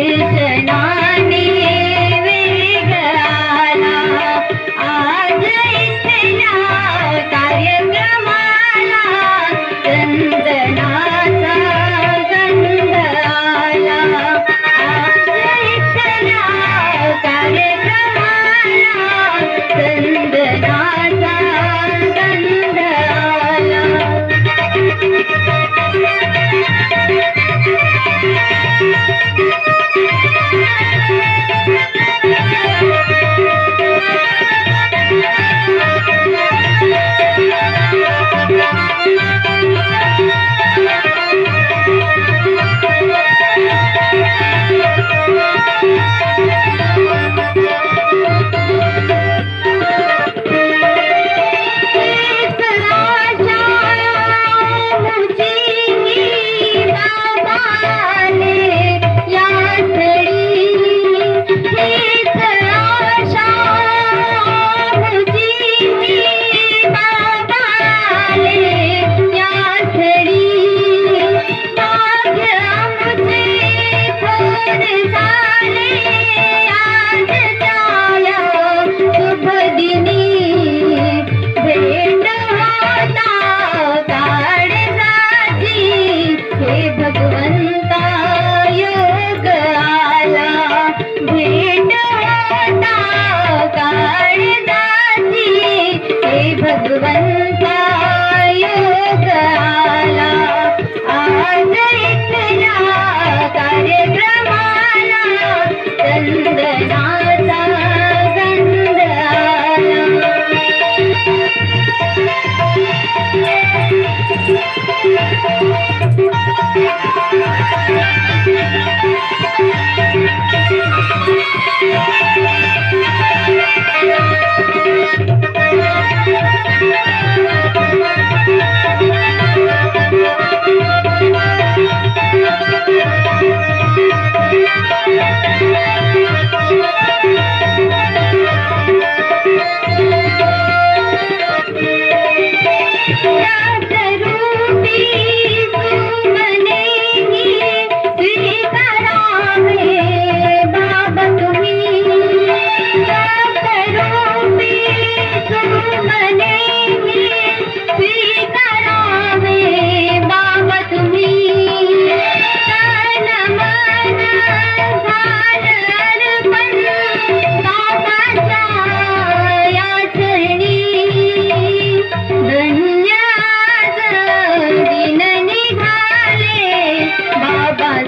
आला गाला आजय कार्यक्रम चंदनाचा गुंदा आज कार्यक्रमाला चंदना आला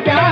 प्यार